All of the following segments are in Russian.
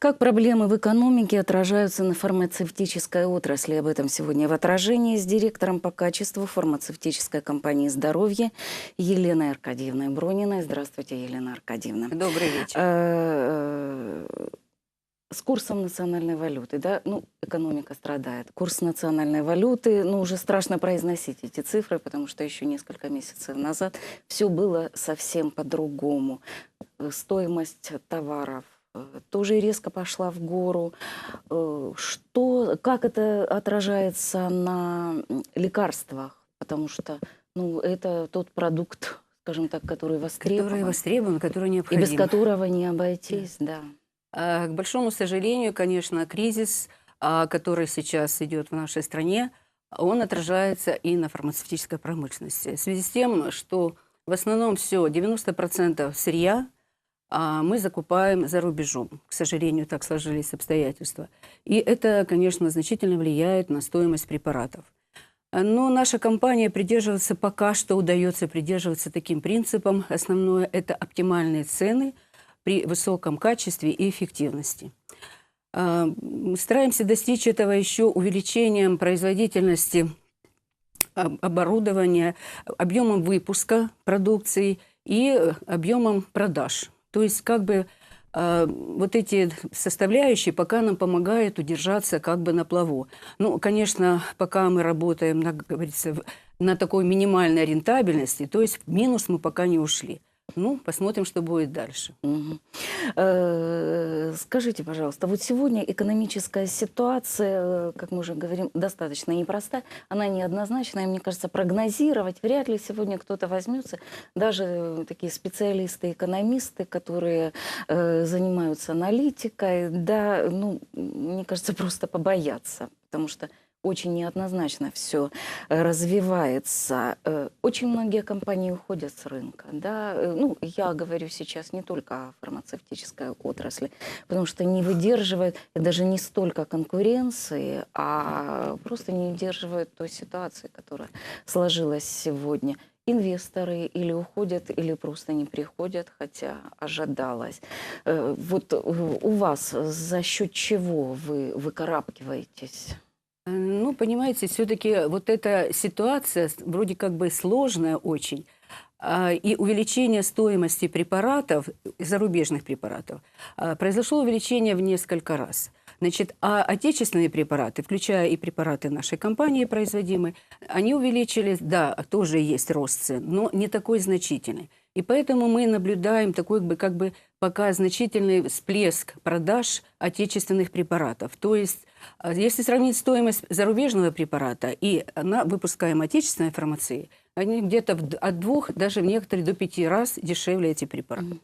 Как проблемы в экономике отражаются на фармацевтической отрасли? Об этом сегодня в отражении с директором по качеству фармацевтической компании «Здоровье» Еленой Аркадьевной Брониной. Здравствуйте, Елена Аркадьевна. Добрый вечер. Э, С курсом национальной валюты, да, ну, экономика страдает. Курс национальной валюты, ну, уже страшно произносить эти цифры, потому что еще несколько месяцев назад все было совсем по-другому. Э, Стоимость товаров э, тоже резко пошла в гору. Э, Что, как это отражается на лекарствах? Потому что, ну, это тот продукт, скажем так, который востребован, Который востребован, который и необходим. без которого не обойтись, да. А, К большому сожалению, конечно, кризис, а, который сейчас идет в нашей стране, он отражается и на фармацевтической промышленности. В связи с тем, что в основном все, 90% сырья а, мы закупаем за рубежом. К сожалению, так сложились обстоятельства. И это, конечно, значительно влияет на стоимость препаратов. Но наша компания придерживается, пока что удается придерживаться таким принципом. Основное – это оптимальные цены при высоком качестве и эффективности. А, мы Стараемся достичь этого еще увеличением производительности об- оборудования, объемом выпуска продукции и э, объемом продаж. То есть как бы а, вот эти составляющие пока нам помогают удержаться как бы на плаву. Ну, конечно, пока мы работаем, на, говорится, на такой минимальной рентабельности, то есть в минус мы пока не ушли. Ну, посмотрим, что будет дальше. Э, Скажите, пожалуйста, вот сегодня экономическая ситуация, э, как мы уже говорим, достаточно непростая, она неоднозначная, мне кажется, прогнозировать вряд ли сегодня кто-то возьмется, даже э, такие специалисты, экономисты, которые занимаются аналитикой, да, ну, мне кажется, просто побоятся, потому что очень неоднозначно все развивается. Э, Очень многие компании уходят с рынка. Да? Э, Ну, я говорю сейчас не только о фармацевтической отрасли, потому что не выдерживает даже не столько конкуренции, а просто не выдерживает той ситуации, которая сложилась сегодня. Инвесторы или уходят, или просто не приходят, хотя ожидалось. Э, Вот э, у вас за счет чего вы выкарабкиваетесь? Э, Ну, понимаете, все-таки вот эта ситуация вроде как бы сложная очень, а, и увеличение стоимости препаратов, зарубежных препаратов, а, произошло увеличение в несколько раз. Значит, а отечественные препараты, включая и препараты нашей компании производимые, они увеличились, да, тоже есть рост цен, но не такой значительный. И поэтому мы наблюдаем такой как бы пока значительный всплеск продаж отечественных препаратов. То есть, а, если сравнить стоимость зарубежного препарата и на выпускаемой отечественной фармации, они где-то от двух, даже в некоторые до пяти раз дешевле эти препараты.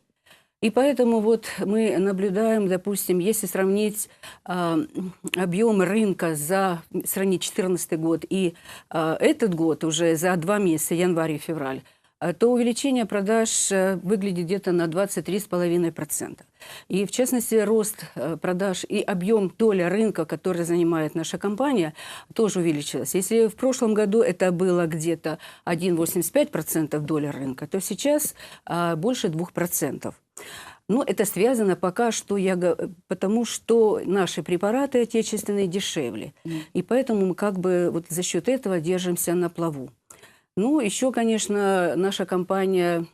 И поэтому вот мы наблюдаем, допустим, если сравнить а, объем рынка за сравнить 2014 год и а, этот год уже за два месяца, январь и февраль, то увеличение продаж э, выглядит где-то на 23,5%. И в частности рост э, продаж и объем доля рынка, который занимает наша компания, тоже увеличилась. Если в прошлом году это было где-то 1,85% доля рынка, то сейчас больше 2%. Ну, это связано пока что, я, потому что наши препараты отечественные дешевле. И поэтому мы как бы вот за счет этого держимся на плаву. Ну, еще, конечно, наша компания,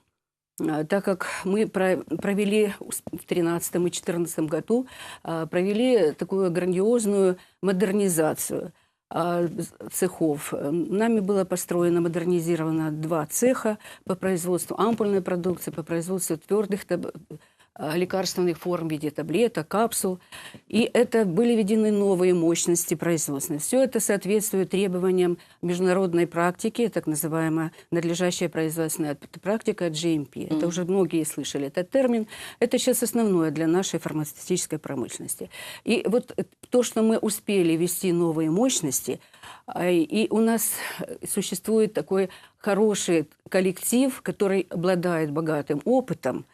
а, так как мы про- провели в 2013 и 2014 году, а, провели такую грандиозную модернизацию а, цехов. Нами было построено, модернизировано два цеха по производству ампульной продукции, по производству твердых таб- а, лекарственных форм в виде таблеток, капсул. И это были введены новые мощности производства. Все это соответствует требованиям международной практики, так называемая надлежащая производственная практика GMP. Это Мгм. уже многие слышали этот термин. Это сейчас основное для нашей фармацевтической промышленности. И вот э, то, что мы успели ввести новые мощности, а, и у нас э, существует такой хороший коллектив, который обладает богатым опытом,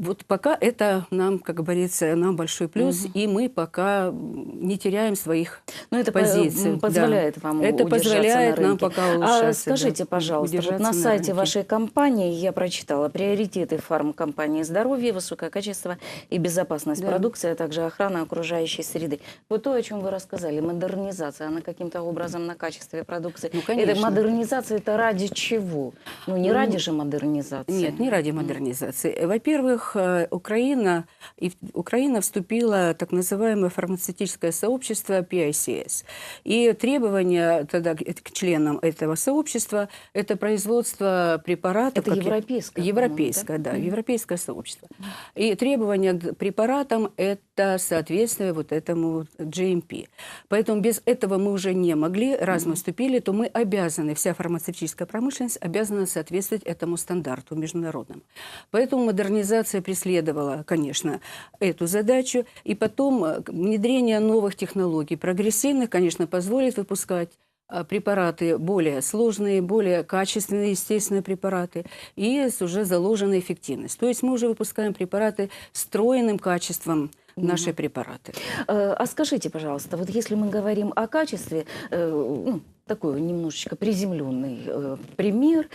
Вот пока это нам, как говорится, нам большой плюс, Мгм. и мы пока не теряем своих Но это по- позиций. м, да. позволяет вам Это позволяет на нам рынке. пока А улучшаться. да, скажите, пожалуйста, вот на сайте рынке. вашей компании я прочитала приоритеты фармкомпании здоровье, высокое качество и безопасность Да. продукции, а также охрана окружающей среды. Вот то, о чем вы рассказали, модернизация, она каким-то образом на качестве продукции. Ну, Это конечно. модернизация это ради чего? Ну не Ну, ради же модернизации. Нет, не ради модернизации. Во-первых, э, Украина, и Украина вступила в так называемое фармацевтическое сообщество PICS. И требования тогда к членам этого сообщества – это производство препаратов. Это европейское, Европейское, да, да? Мгм. европейское сообщество. И требования к препаратам – это соответствие вот этому GMP. Поэтому без этого мы уже не могли. Раз мы вступили, то мы обязаны, вся фармацевтическая промышленность обязана соответствовать этому стандарту международному. Поэтому модернизация преследовала, конечно, эту задачу. И потом э, внедрение новых технологий, прогрессивных, конечно, позволит выпускать а, препараты более сложные, более качественные, естественные препараты, и с уже заложенной эффективность. То есть мы уже выпускаем препараты с стройным качеством, наши препараты. Э, А скажите, пожалуйста, вот если мы говорим о качестве, э, ну, такой немножечко приземленный э, пример,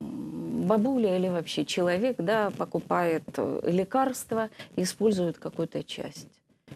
бабуля или вообще человек, да, покупает лекарство, использует какую-то часть.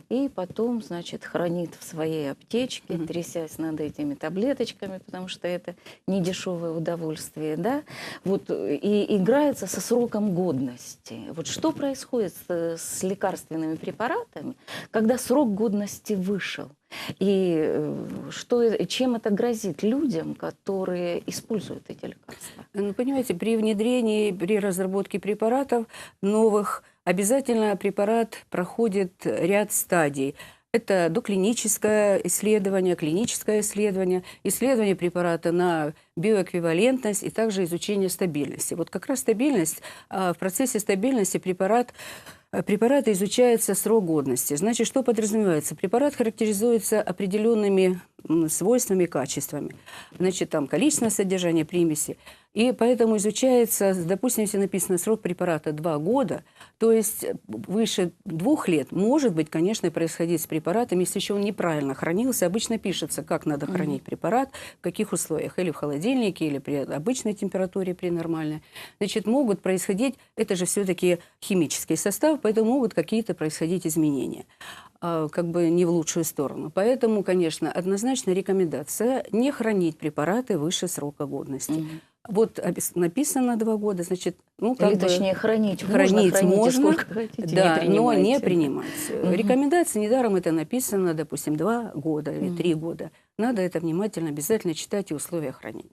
И потом, значит, хранит в своей аптечке, трясясь над этими таблеточками, потому что это недешевое удовольствие, да, вот, и играется со сроком годности. Вот что происходит с, с лекарственными препаратами, когда срок годности вышел? И э, что, э- чем это грозит людям, которые используют эти лекарства? Ну, понимаете, при внедрении, при разработке препаратов новых обязательно препарат проходит ряд стадий. Это доклиническое исследование, клиническое исследование, исследование препарата на биоэквивалентность и также изучение стабильности. Вот как раз стабильность, а, в процессе стабильности препарат э, Препараты изучается срок годности. Значит, что подразумевается? Препарат характеризуется определенными свойствами, качествами. Значит, там количественное содержание примеси. И поэтому изучается, допустим, если написано срок препарата 2 года, то есть э, выше двух лет может быть, конечно, происходить с препаратом, если еще он неправильно хранился. Обычно пишется, как надо Мгм. хранить препарат, в каких условиях, или в холодильнике, или при обычной температуре, при нормальной. Значит, могут происходить, это же все-таки химический состав, поэтому могут какие-то происходить изменения как бы не в лучшую сторону. Поэтому, конечно, однозначно рекомендация не хранить препараты выше срока годности. Мгм. Вот написано два года, значит, ну как Или бы точнее хранить, хранить можно, можно, сколько хотите, да, не но не принимать. Мгм. Рекомендации недаром это написано, допустим, два года или Мгм. три года. Надо это внимательно, обязательно читать и условия хранения.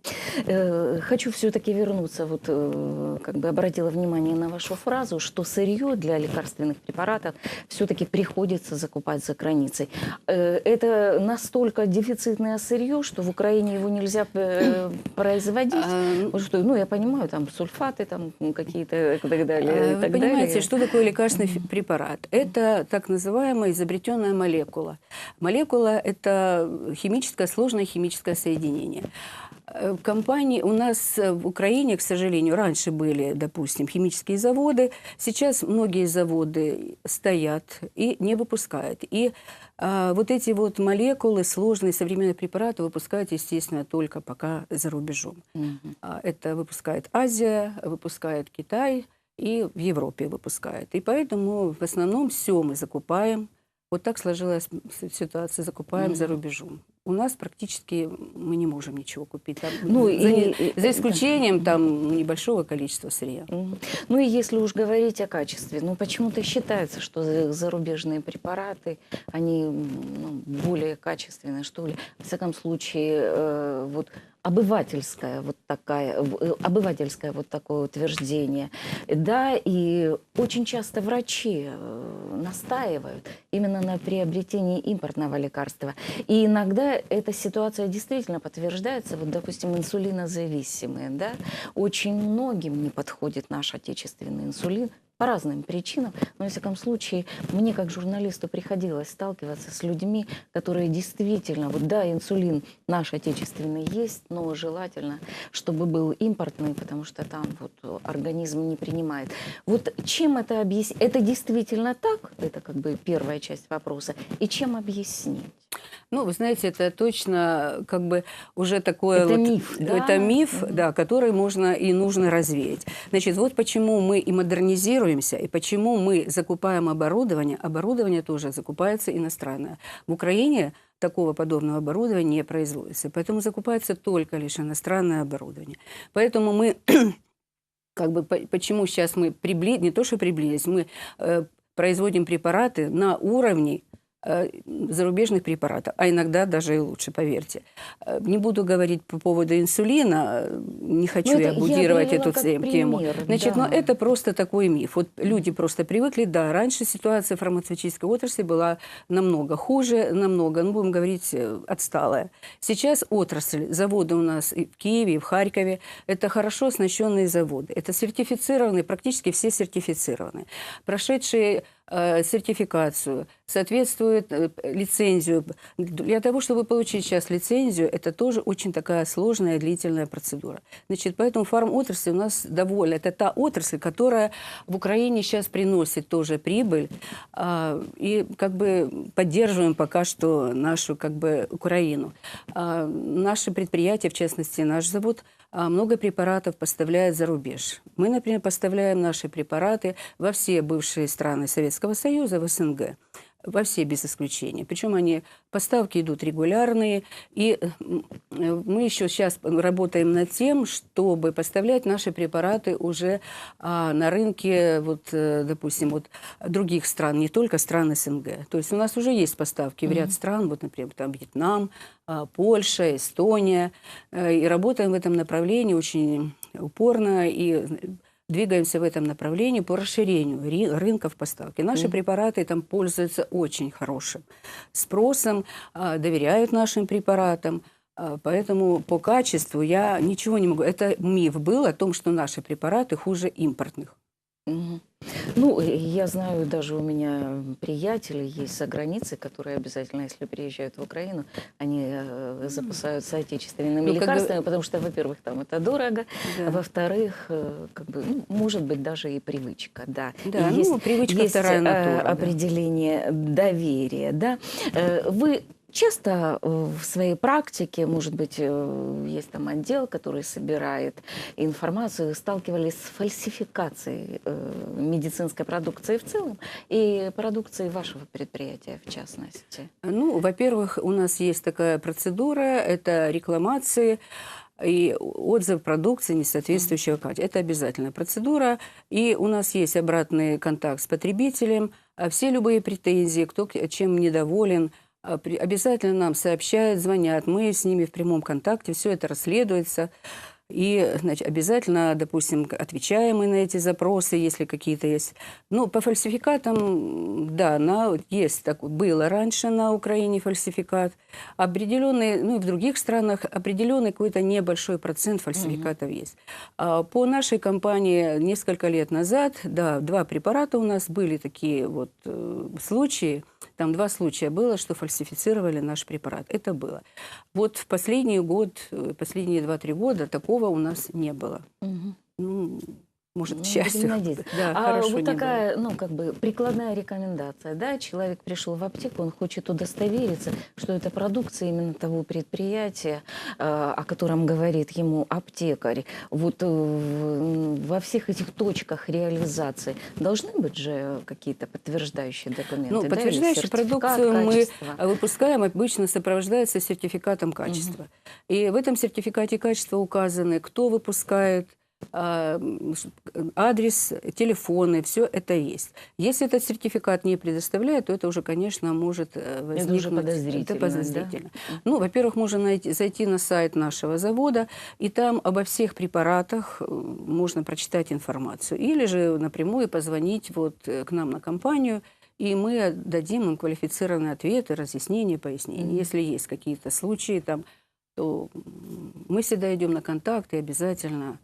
Э, Хочу все-таки вернуться, вот э, как бы обратила внимание на вашу фразу, что сырье для лекарственных препаратов все-таки приходится закупать за границей. Э, Это настолько дефицитное сырье, что в Украине его нельзя производить. А, ну, Вот что, ну, я понимаю, там сульфаты там какие-то и так далее. А, Вы так понимаете, далее. что такое лекарственный препарат? Это так называемая изобретенная молекула. Молекула – это химическое, сложное химическое соединение. Э, В компании у нас э, в Украине, к сожалению, раньше были, допустим, химические заводы. Сейчас многие заводы стоят и не выпускают. И а, вот эти вот молекулы, сложные современные препараты выпускают, естественно, только пока за рубежом. Мгм. А, Это выпускает Азия, выпускает Китай и в Европе выпускает. И поэтому в основном все мы закупаем. Вот так сложилась ситуация, закупаем за Мгм. рубежом. У нас практически мы не можем ничего купить. Там, Ну, за, и- и- за да. исключением там небольшого количества сырья. Мгм. Ну и если уж говорить о качестве, ну почему-то считается, что за- зарубежные препараты, они ну, более качественные, что ли. В всяком случае, э, вот обывательская вот такая, э, обывательское вот такое утверждение. Да, и очень часто врачи э, настаивают именно на приобретении импортного лекарства. И иногда эта ситуация действительно подтверждается. Вот, допустим, инсулинозависимые, да, очень многим не подходит наш отечественный инсулин, по разным причинам. Но, во всяком случае, мне как журналисту приходилось сталкиваться с людьми, которые действительно, вот да, инсулин наш отечественный есть, но желательно, чтобы был импортный, потому что там вот организм не принимает. Вот чем это объяснить? Это действительно так? Это как бы первая часть вопроса. И чем объяснить? Ну, вы знаете, это точно как бы уже такое Это вот, миф, да? это миф, да, который можно и нужно развеять. Значит, вот почему мы и модернизируемся, и почему мы закупаем оборудование. Оборудование тоже закупается иностранное. В Украине такого подобного оборудования не производится, поэтому закупается только лишь иностранное оборудование. Поэтому мы как бы по- почему сейчас мы прибли... не то что приблизились, мы э, производим препараты на уровне э, зарубежных препаратов, а иногда даже и лучше, поверьте. Э, Не буду говорить по поводу инсулина, э, не хочу Ну, я будировать эту тему. пример, Значит, да. но это просто такой миф. Вот люди просто привыкли, да, раньше ситуация в фармацевтической отрасли была намного хуже, намного, ну, будем говорить, э, отсталая. Сейчас отрасль, заводы у нас и в Киеве, и в Харькове, это хорошо оснащенные заводы. Это сертифицированные, практически все сертифицированные. Прошедшие э, сертификацию, соответствует э, лицензию. Для того, чтобы получить сейчас лицензию, это тоже очень такая сложная, длительная процедура. Значит, поэтому фармотрасль у нас довольна. Это та отрасль, которая в Украине сейчас приносит тоже прибыль. а, И как бы поддерживаем пока что нашу как бы Украину. А, Наши предприятия, в частности наш завод, много препаратов поставляет за рубеж. Мы, например, поставляем наши препараты во все бывшие страны Советского Союза, в СНГ во все без исключения. Причем они, поставки идут регулярные. И мы еще сейчас работаем над тем, чтобы поставлять наши препараты уже а, на рынке, вот, э, допустим, вот, других стран, не только стран СНГ. То есть у нас уже есть поставки в ряд стран, вот, например, там Вьетнам, а, Польша, Эстония. Э, И работаем в этом направлении очень упорно и двигаемся в этом направлении по расширению рынков поставки. Наши Мгм. препараты там пользуются очень хорошим спросом, а, доверяют нашим препаратам. А, Поэтому по качеству я ничего не могу. Это миф был о том, что наши препараты хуже импортных. Ну, я знаю, даже у меня приятели есть за границей, которые обязательно, если приезжают в Украину, они э, запасаются отечественными Ну, как лекарствами, потому что, во-первых, там это дорого, Да. во-вторых, э, как бы, ну, может быть, даже и привычка, да. Да, И ну, есть, привычка есть, вторая э, натура, да. определение доверия, да. Вы часто э, в своей практике, может быть, э, есть там отдел, который собирает информацию, сталкивались с фальсификацией э, медицинской продукции в целом и продукции вашего предприятия в частности? Ну, во-первых, у нас есть такая процедура, это рекламации и отзыв продукции несоответствующего качества. Это обязательная процедура. И у нас есть обратный контакт с потребителем. А Все любые претензии, кто чем недоволен, обязательно нам сообщают, звонят. Мы с ними в прямом контакте, все это расследуется. И значит, обязательно, допустим, отвечаем мы на эти запросы, если какие-то есть. Ну, по фальсификатам, да, на, есть так, было раньше на Украине фальсификат. Определенный, ну и в других странах определенный какой-то небольшой процент фальсификатов есть. А по нашей компании несколько лет назад, да, два препарата у нас были такие вот э, случаи. Там два случая было, что фальсифицировали наш препарат. Это было. Вот в последний год, э, последние 2-3 года такого у нас не было. Ну, может, Ну, к счастью. Да, а хорошо вот не было. такая, ну, как бы прикладная рекомендация, да, человек пришел в аптеку, он хочет удостовериться, что это продукция именно того предприятия, э, о котором говорит ему аптекарь. Вот э, во всех этих точках реализации должны быть же какие-то подтверждающие документы, Ну, да, подтверждающую продукцию мы качества? а, выпускаем, обычно сопровождается сертификатом качества. И в этом сертификате качества указаны, кто выпускает, адрес, телефоны, все это есть. Если этот сертификат не предоставляет, то это уже, конечно, может э, возникнуть... уже подозрительно, Это да? подозрительно. Ну, во-первых, можно найти, зайти на сайт нашего завода, и там обо всех препаратах э, можно прочитать информацию. Или же напрямую позвонить вот э, к нам на компанию, и мы дадим им квалифицированные ответы, разъяснения, пояснения. Мгм. Если есть какие-то случаи там, то мы всегда идем на контакт и обязательно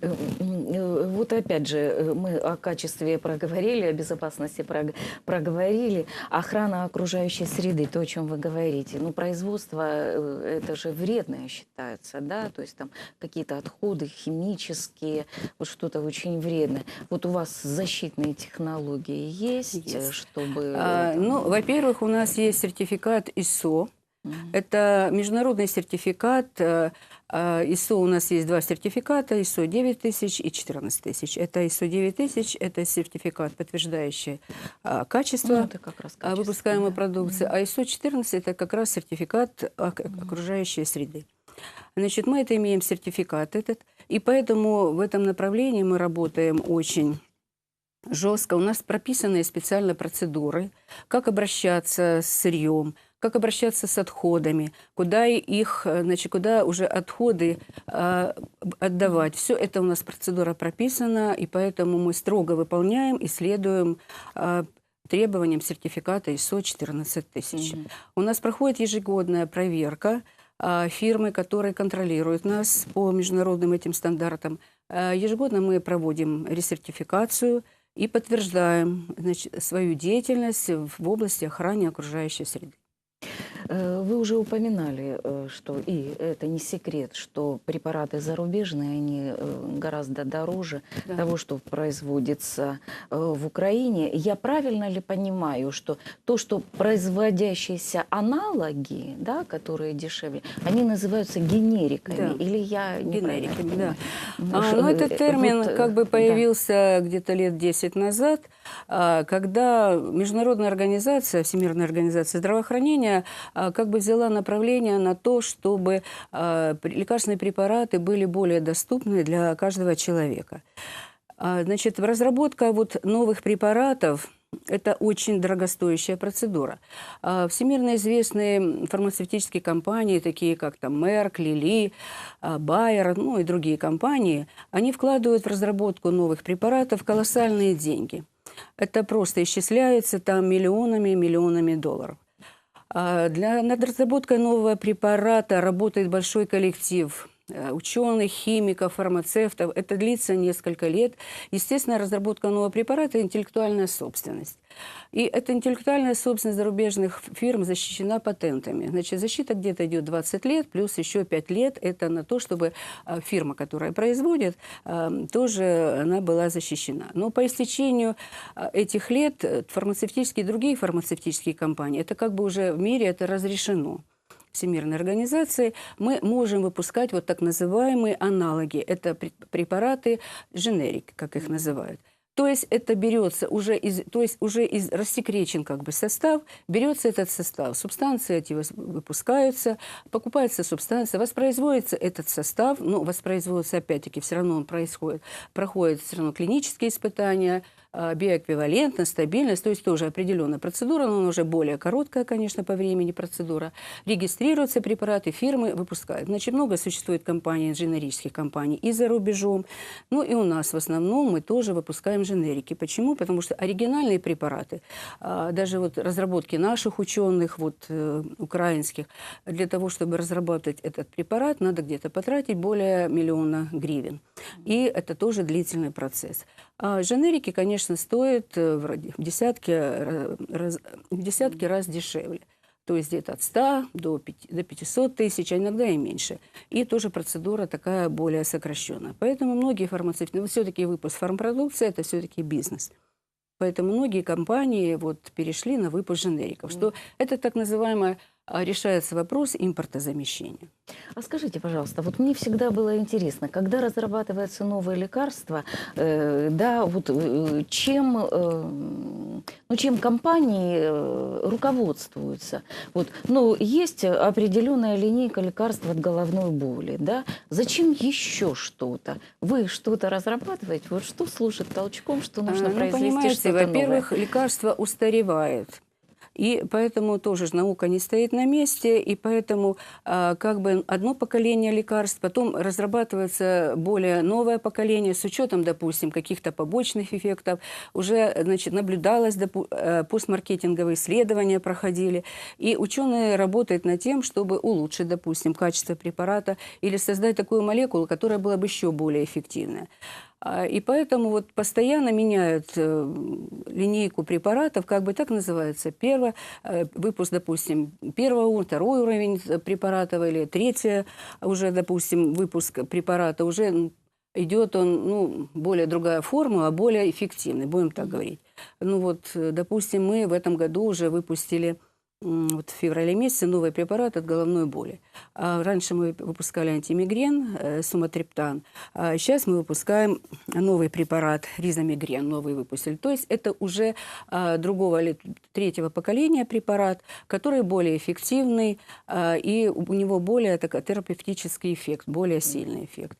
Вот опять же, э, мы о качестве проговорили, о безопасности прог- проговорили, охрана окружающей среды, то, о чем вы говорите. Ну, производство, э, это же вредное считается, да, то есть там какие-то отходы химические, вот что-то очень вредное. Вот у вас защитные технологии есть, Есть. э, чтобы... А, там, ну, во-первых, у нас есть сертификат Это международный сертификат. э, а, ISO у нас есть два сертификата, ISO 9000 и 14000. Это ISO 9000, это сертификат, подтверждающий а, качество Ну, это как раз а, качество, выпускаемой да. продукции, а ISO 14 это как раз сертификат ок- окружающей среды. Значит, мы это имеем сертификат этот, и поэтому в этом направлении мы работаем очень жестко. У нас прописаны специально процедуры, как обращаться с сырьем, как обращаться с отходами, куда их, э, значит, куда уже отходы а, отдавать. Все это у нас процедура прописана, и поэтому мы строго выполняем и следуем а, требованиям сертификата ISO 14000. Мгм. У нас проходит ежегодная проверка а, фирмы, которые контролируют нас по международным этим стандартам. А, Ежегодно мы проводим ресертификацию и подтверждаем значит, свою деятельность в области охраны окружающей среды. Э, Вы уже упоминали, э, что, и это не секрет, что препараты зарубежные, они э, гораздо дороже Да. того, что производится в Украине. Я правильно ли понимаю, что то, что производящиеся аналоги, да, которые дешевле, они называются генериками? Да. Или я неправильно Генериками, да. А, ну, этот термин вот, как бы да. появился где-то лет 10 назад, а, когда Международная организация, Всемирная организация здравоохранения, как бы взяла направление на то, чтобы а, лекарственные препараты были более доступны для каждого человека. А, Значит, разработка вот новых препаратов – это очень дорогостоящая процедура. А, Всемирно известные фармацевтические компании, такие как там Лили, а, Байер, ну и другие компании, они вкладывают в разработку новых препаратов колоссальные деньги. Это просто исчисляется там миллионами, миллионами долларов. А Для, над разработкой нового препарата работает большой коллектив э, ученых, химиков, фармацевтов. Это длится несколько лет. Естественно, разработка нового препарата – интеллектуальная собственность. И эта интеллектуальная собственность зарубежных фирм защищена патентами. Значит, защита где-то идет 20 лет, плюс еще 5 лет – это на то, чтобы а, фирма, которая производит, а, тоже она была защищена. Но по истечению а, этих лет э, фармацевтические и другие фармацевтические компании, это как бы уже в мире это разрешено. Всемирной организации, мы можем выпускать вот так называемые аналоги. Это пре- препараты женерик, как их называют. То есть это берется уже из, то есть уже из рассекречен как бы состав, берется этот состав, субстанции эти выпускаются, покупается субстанция, воспроизводится этот состав, но воспроизводится опять-таки все равно он происходит, проходит все равно клинические испытания, биоэквивалентность, стабильность, то есть тоже определенная процедура, но она уже более короткая, конечно, по времени процедура. Регистрируются препараты, фирмы выпускают. Значит, много существует компаний, женерических компаний и за рубежом. Ну и у нас в основном мы тоже выпускаем женерики. Почему? Потому что оригинальные препараты, а, даже вот разработки наших ученых, вот э, украинских, для того, чтобы разработать этот препарат, надо где-то потратить более миллиона гривен. И это тоже длительный процесс. А женерики, конечно, стоят э, в десятки, раз, в десятки раз дешевле. То есть где-то от 100 до, 5 до 500 тысяч, а иногда и меньше. И тоже процедура такая более сокращенная. Поэтому многие фармацевты, ну, все-таки выпуск фармпродукции – это все-таки бизнес. Поэтому многие компании вот перешли на выпуск женериков, что это так называемое а, решается вопрос импортозамещения. А скажите, пожалуйста, вот мне всегда было интересно, когда разрабатывается новое лекарство, э, да, вот э, чем, э, ну, чем компании э, руководствуются? Вот, ну, есть определенная линейка лекарств от головной боли, да? Зачем еще что-то? Вы что-то разрабатываете? Вот что служит толчком, что нужно А, ну, произвести что-то новое? во-первых, лекарство устаревает. И поэтому тоже наука не стоит на месте, и поэтому а, как бы одно поколение лекарств, потом разрабатывается более новое поколение с учетом, допустим, каких-то побочных эффектов. Уже значит, наблюдалось, э, постмаркетинговые исследования проходили, и ученые работают над тем, чтобы улучшить, допустим, качество препарата или создать такую молекулу, которая была бы еще более эффективная. А, И поэтому вот постоянно меняют э, линейку препаратов, как бы так называется. Первый э, выпуск, допустим, первого второй уровень э, препаратов или третий уже, допустим, выпуск препарата уже идет он, ну, более другая формула, более эффективный, будем так говорить. Ну вот, допустим, мы в этом году уже выпустили вот в феврале месяце новый препарат от головной боли. А раньше мы выпускали антимигрен, э, суматриптан, а сейчас мы выпускаем новый препарат, ризомигрен, новый выпустили. То есть это уже а, другого или третьего поколения препарат, который более эффективный, и у него более такой терапевтический эффект, более сильный эффект.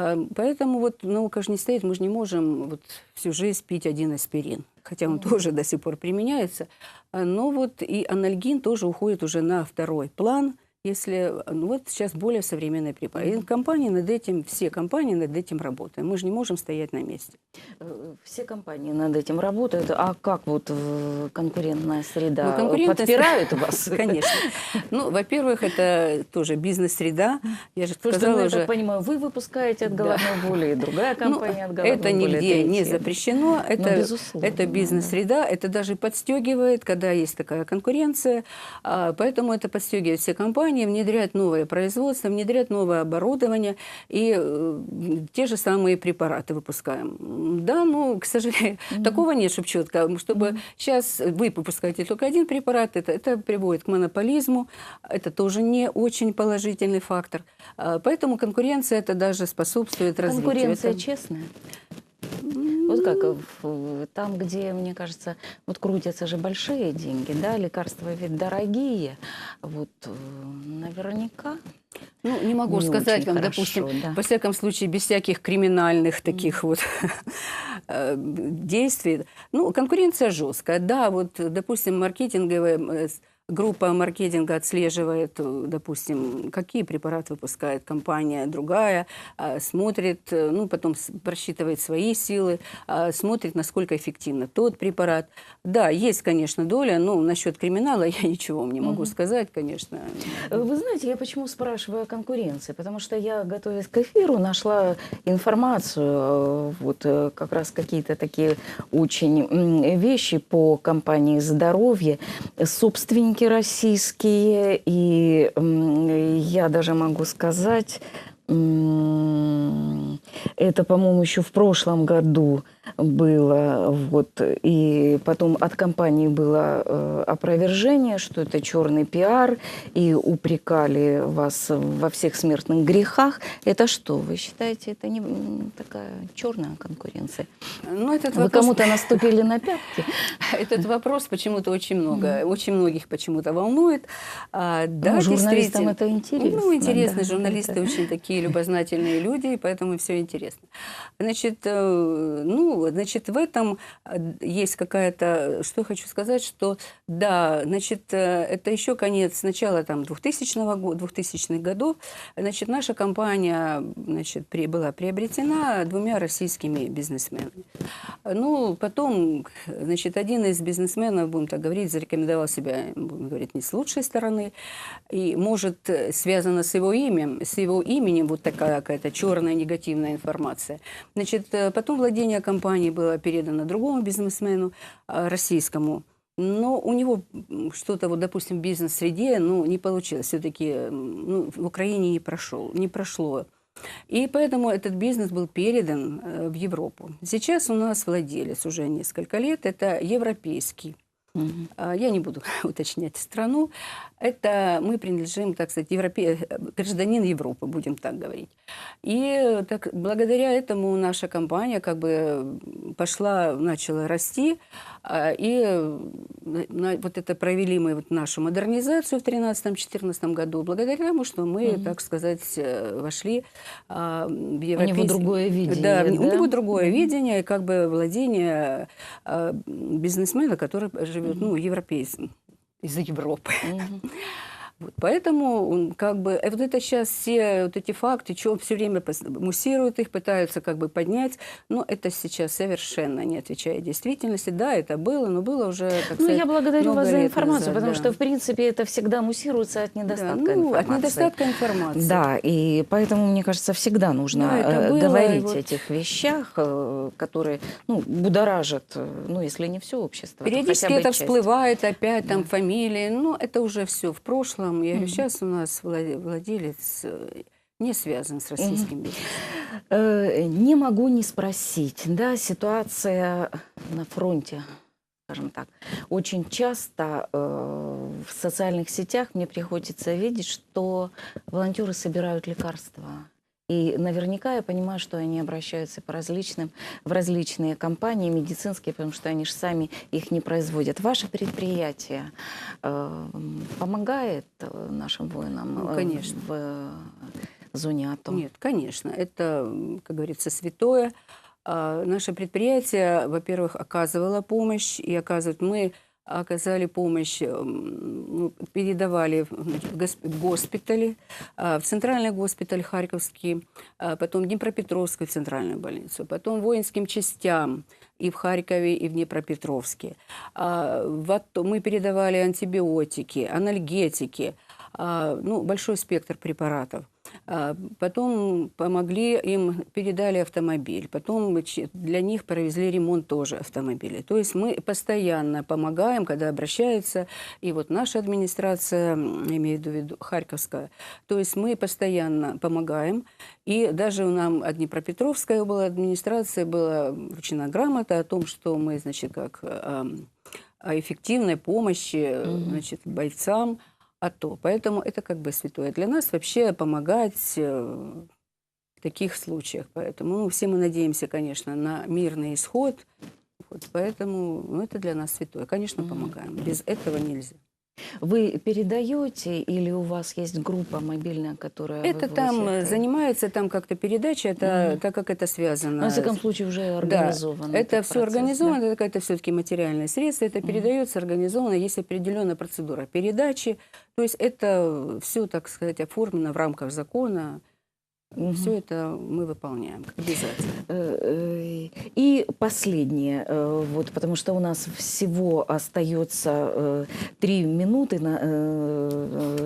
А, Поэтому вот наука же не стоит, мы же не можем вот всю жизнь пить один аспирин, хотя он тоже до сих пор применяется. А, Но вот и анальгин тоже уходит уже на второй план, если ну вот сейчас более современный препарат. И компании над этим, все компании над этим работают. Мы же не можем стоять на месте. Э, Все компании над этим работают. А как вот э, конкурентная среда? Ну, конкурентная Подпирают вас? Конечно. Ну, во-первых, это тоже бизнес-среда. Я же Потому что, сказала ну, я уже. так понимаю, вы выпускаете от Да. головной боли, и другая Ну, компания от головной это боли. нигде не запрещено. Ну, Это, это да. бизнес-среда, это даже подстегивает, когда есть такая конкуренция. А, Поэтому это подстегивает все компании, внедряют новое производство, внедряют новое оборудование и э, те же самые препараты выпускаем. Да, ну, к сожалению, такого нет, чтобы четко. Чтобы сейчас вы выпускаете только один препарат, это, это приводит к монополизму, это тоже не очень положительный фактор. А, Поэтому конкуренция это даже способствует развитию. Конкуренция Это- честная. Вот как там, где, мне кажется, вот крутятся же большие деньги, да, лекарства ведь дорогие, вот э, наверняка. Ну, не могу Не сказать вам, хорошо, допустим, да. во всяком случае, без всяких криминальных таких вот э, действий. Ну, конкуренция жесткая. Да, вот, допустим, маркетинговая э, группа маркетинга отслеживает, э, допустим, какие препараты выпускает компания другая, а, смотрит, э, ну, потом просчитывает свои силы, а, смотрит, насколько эффективно тот препарат. Да, есть, конечно, доля, но насчет криминала я ничего вам не могу сказать, конечно. Э, Вы знаете, я почему спрашиваю о конкуренции? Потому что я, готовясь к эфиру, нашла информацию, вот как раз какие-то такие очень вещи по компании «Здоровье». Собственники российские, и я даже могу сказать, это, по-моему, еще в прошлом году было, вот, и потом от компании было э, опровержение, что это черный пиар, и упрекали вас во всех смертных грехах. Это что, вы считаете, это не такая черная конкуренция? Ну, этот Вы вопрос- кому-то наступили на пятки? Этот вопрос почему-то очень много, очень многих почему-то волнует. А, да, Ну, журналистам это интересно, Ну, интересно, журналисты очень такие любознательные люди, и поэтому все интересно. Значит, э, ну, значит, в этом э, есть какая-то, что хочу сказать, что да, значит, э, это еще конец начала там 2000 года, 2000-х годов. Значит, наша компания, значит, при, была приобретена двумя российскими бизнесменами. Ну, потом, значит, один из бизнесменов, будем так говорить, зарекомендовал себя, будем говорить, не с лучшей стороны. И, может, связано с его именем, с его именем вот такая какая-то черная негативная информация. Значит, э, потом владение компанией было передано другому бизнесмену, э, российскому. Но у него что-то, вот, допустим, в бизнес-среде, ну, не получилось. Все-таки ну, в Украине не прошел, не прошло. И поэтому этот бизнес был передан э, в Европу. Сейчас у нас владелец уже несколько лет, это европейский. А, Я не буду уточнять страну. Это мы принадлежим, так сказать, европе... гражданин Европы, будем так говорить. И так, благодаря этому наша компания как бы пошла, начала расти. а, И э, вот это провели мы вот нашу модернизацию в 2013-2014 году, благодаря тому, что мы, Мгм. так сказать, э, вошли а, в У него европейский... другое видение, Да, у да? него другое видение, как бы владение э, бизнесмена, который живет, ну, европейцем. из Европы. Мгм. Вот, поэтому м, как бы э, вот это сейчас все вот эти факты, что все время муссируют их, пытаются как бы поднять, но это сейчас совершенно не отвечает действительности. Да, это было, но было уже, так Ну, сказать, я благодарю вас за информацию, назад, потому да. что, в принципе, это всегда муссируется от Да, недостатка ну, информации. от недостатка информации. Да, и поэтому, мне кажется, всегда нужно Да, э, было, говорить вот- о этих вещах, э, которые, ну, будоражат, ну, если не все общество, Периодически это часть. всплывает опять, там фамилии, но это уже все в прошлом. Я говорю, сейчас у нас вла- владелец э, не связан с российским бизнесом. Э, Не могу не спросить, да, ситуация на фронте, скажем так. Очень часто э, в социальных сетях мне приходится видеть, что волонтеры собирают лекарства. И наверняка я понимаю, что они обращаются по различным, в различные компании медицинские, потому что они же сами их не производят. Ваше предприятие э, помогает э, нашим воинам Ну, э, конечно. в э, зоне АТО? Нет, конечно, это, как говорится, святое. А, Наше предприятие, во-первых, оказывало помощь, и оказывает мы оказали помощь, м, ну, передавали в госпитали, а, в центральный госпиталь Харьковский, а потом Днепропетровскую центральную больницу, потом воинским частям и в Харькове, и в Днепропетровске. А, Мы передавали антибиотики, анальгетики, а, ну, большой спектр препаратов. А, Потом помогли им, передали автомобиль. Потом для них провезли ремонт тоже автомобилей. То есть мы постоянно помогаем, когда обращаются. И вот наша администрация, имею в виду Харьковская, то есть мы постоянно помогаем. И даже у нам от Днепропетровской была администрация была вручена грамота о том, что мы, значит, как о эффективной помощи значит, бойцам АТО. Поэтому это как бы святое. Для нас вообще помогать э, в таких случаях. Поэтому ну, все мы надеемся, конечно, на мирный исход. Вот, поэтому ну, это для нас святое. Конечно, помогаем. Без этого нельзя. Вы передаете или у вас есть группа мобильная, которая это там э, вывозит, занимается там как-то передача, это Мгм. так как это связано. Во всяком с- случае, уже Да, организовано. Это этот все процесс, организовано, да? это какое-то все-таки материальное средство, это Мгм. передается организовано, есть определенная процедура передачи. То есть это все, так сказать, оформлено в рамках закона. Мгм. Все это мы выполняем обязательно. Э, э, И последнее, э, вот, потому что у нас всего остается три минуты,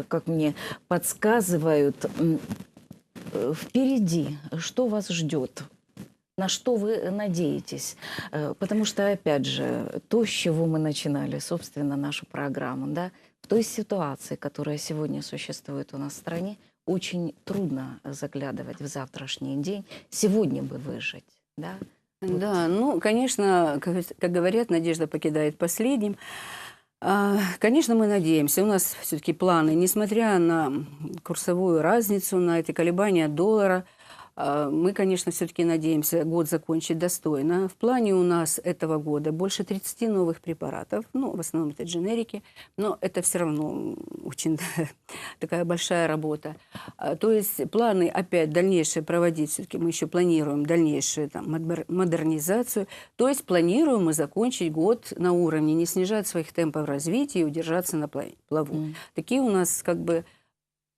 как мне подсказывают, впереди, что вас ждет? На что вы надеетесь? Потому что, опять же, то, с чего мы начинали, собственно, нашу программу, да, в той ситуации, которая сегодня существует у нас в стране, очень трудно заглядывать в завтрашний день. Сегодня бы выжить, да? Вот. Да, ну, конечно, как, как говорят, надежда покидает последним. А, Конечно, мы надеемся. У нас все-таки планы, несмотря на курсовую разницу, на эти колебания доллара, мы, конечно, все-таки надеемся год закончить достойно. В плане у нас этого года больше 30 новых препаратов, ну, в основном это дженерики, но это все равно очень такая большая работа. А, То есть планы опять дальнейшие проводить, все-таки мы еще планируем дальнейшую там, модер- модернизацию. То есть планируем мы закончить год на уровне, не снижать своих темпов развития и удержаться на пла- плаву. М. Такие у нас как бы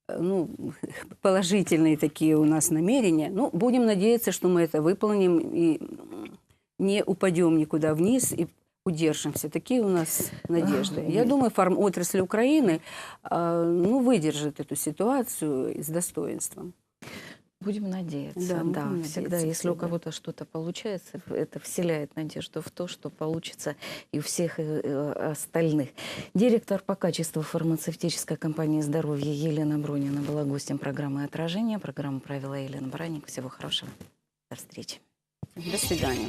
ну, положительные такие у нас намерения. Ну, будем надеяться, что мы это выполним и не упадем никуда вниз и удержимся. Такие у нас надежды. Я думаю, фарм отрасль Украины а, ну, выдержит эту ситуацию с достоинством. Будем надеяться, Да, да. будем всегда, надеяться если у кого-то что-то получается, это вселяет надежду в то, что получится и у всех э, э, остальных. Директор по качеству фармацевтической компании «Здоровье» Елена Бронина была гостем программы «Отражение». Программу провела Елена Браник. Всего хорошего. До встречи. До свидания.